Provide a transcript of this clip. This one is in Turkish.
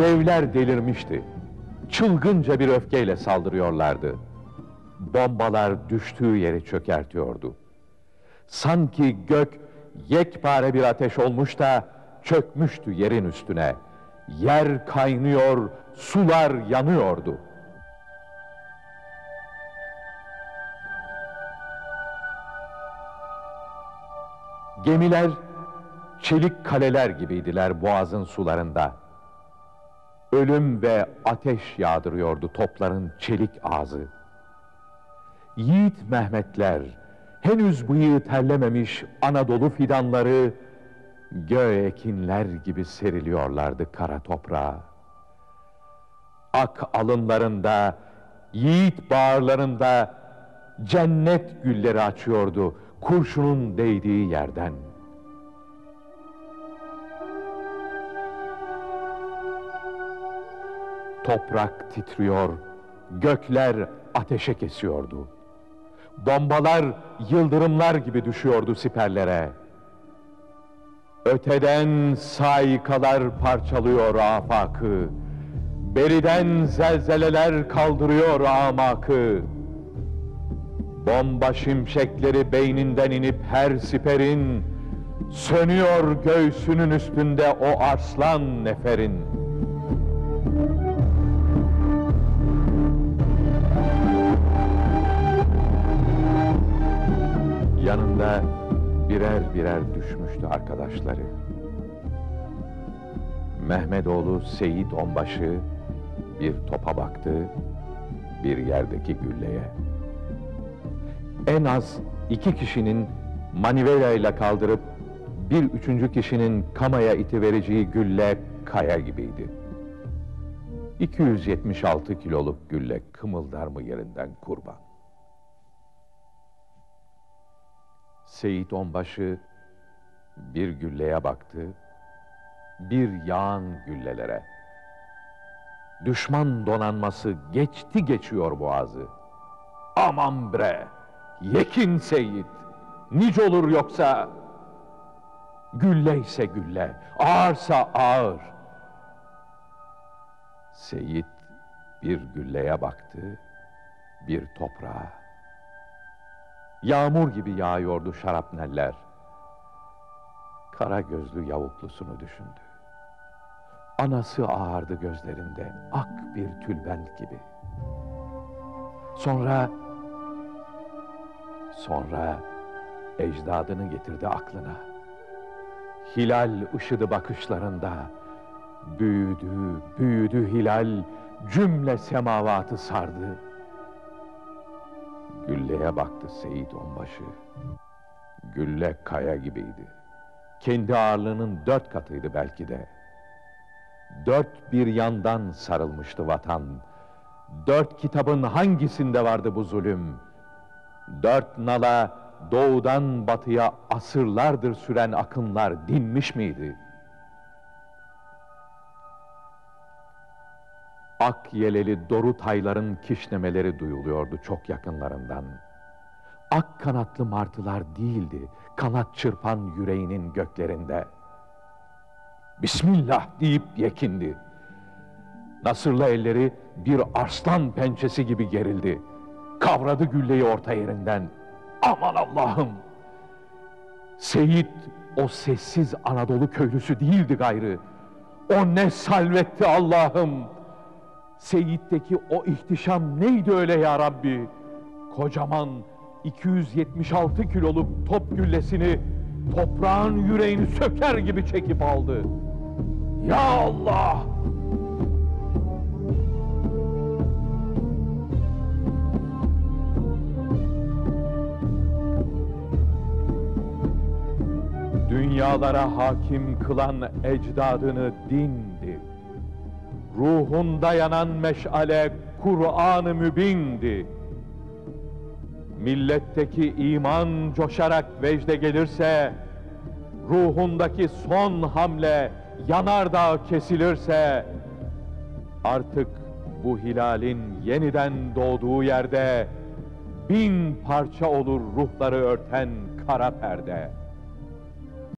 Devler delirmişti. Çılgınca bir öfkeyle saldırıyorlardı. Bombalar düştüğü yeri çökertiyordu. Sanki gök yekpare bir ateş olmuş da çökmüştü yerin üstüne. Yer kaynıyor, sular yanıyordu. Gemiler çelik kaleler gibiydiler boğazın sularında. Ölüm ve ateş yağdırıyordu topların çelik ağzı. Yiğit Mehmetler, henüz bıyığı terlememiş Anadolu fidanları, göğe ekinler gibi seriliyorlardı kara toprağa. Ak alınlarında, yiğit bağırlarında cennet gülleri açıyordu kurşunun değdiği yerden. Toprak titriyor, gökler ateşe kesiyordu. Bombalar yıldırımlar gibi düşüyordu siperlere. Öteden saikalar parçalıyor afakı. Beriden zelzeleler kaldırıyor amakı. Bomba şimşekleri beyninden inip her siperin Sönüyor göğsünün üstünde o arslan neferin. Yanında birer birer düşmüştü arkadaşları. Mehmetoğlu Seyit Onbaşı bir topa baktı, bir yerdeki gülleye. En az iki kişinin manivela ile kaldırıp bir üçüncü kişinin kamaya iti vereceği gülle kaya gibiydi. 276 kiloluk gülle kımıldar mı yerinden kurban? Seyit Onbaşı bir gülleye baktı, bir yağan güllelere. Düşman donanması geçti geçiyor boğazı. Aman bre, yekin Seyit, nice olur yoksa... Gülle ise gülle, ağırsa ağır. Seyit bir gülleye baktı, bir toprağa. Yağmur gibi yağıyordu şarapneller. Kara gözlü yavuklusunu düşündü. Anası ağardı gözlerinde, ak bir tülbent gibi. Sonra, sonra ecdadını getirdi aklına. Hilal ışıdı bakışlarında. Büyüdü, büyüdü hilal, cümle semavatı sardı. Gülleye baktı Seyit Onbaşı. Gülle kaya gibiydi. Kendi ağırlığının dört katıydı belki de. Dört bir yandan sarılmıştı vatan. Dört kitabın hangisinde vardı bu zulüm? Dört nala doğudan batıya asırlardır süren akınlar dinmiş miydi? Ak yeleli doru tayların kişnemeleri duyuluyordu çok yakınlarından. Ak kanatlı martılar değildi, kanat çırpan yüreğinin göklerinde. Bismillah deyip yekindi. Nasırlı elleri bir arslan pençesi gibi gerildi. Kavradı gülleyi orta yerinden. Aman Allah'ım! Seyit o sessiz Anadolu köylüsü değildi gayrı. O ne salvetti Allah'ım! Seyit'teki o ihtişam neydi öyle ya Rabbi? Kocaman 276 kiloluk top güllesini toprağın yüreğini söker gibi çekip aldı. Ya Allah! Dünyalara hakim kılan ecdadını dindi. Ruhunda yanan meşale Kur'an-ı Mübin'di. Milletteki iman coşarak vecde gelirse, ruhundaki son hamle yanardağ kesilirse, artık bu hilalin yeniden doğduğu yerde bin parça olur ruhları örten kara perde.